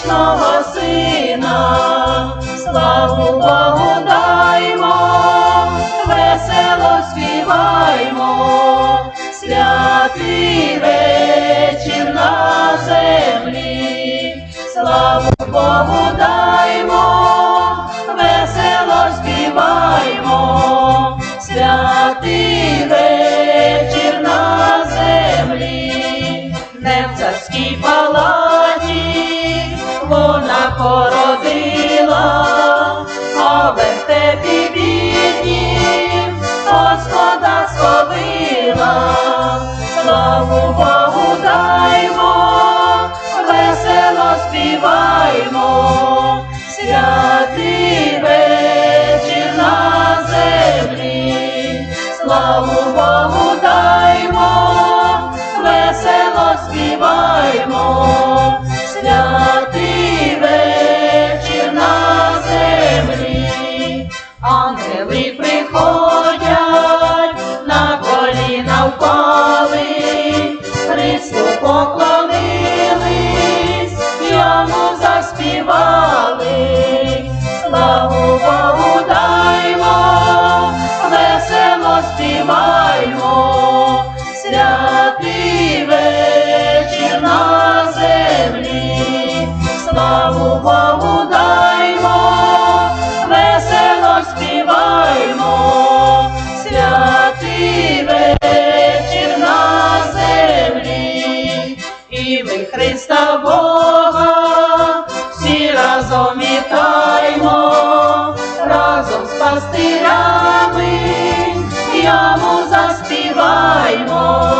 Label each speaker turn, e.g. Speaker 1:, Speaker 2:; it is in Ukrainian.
Speaker 1: вічного сина, славу Богу даймо, весело співаймо, святий вечір на землі, славу Богу даймо, весело співаймо. Вона породила, а в вертепі біднім Господа сховила, славу Богу даймо, весело співаймо, святий вечір на землі, славу заспівали, славу Богу даймо, весело співаймо, святий вечір на землі, славу Богу даймо, весело співаймо, святий вечір на землі, і ми Христа Бога, всі разом з пастирами, йому заспіваймо,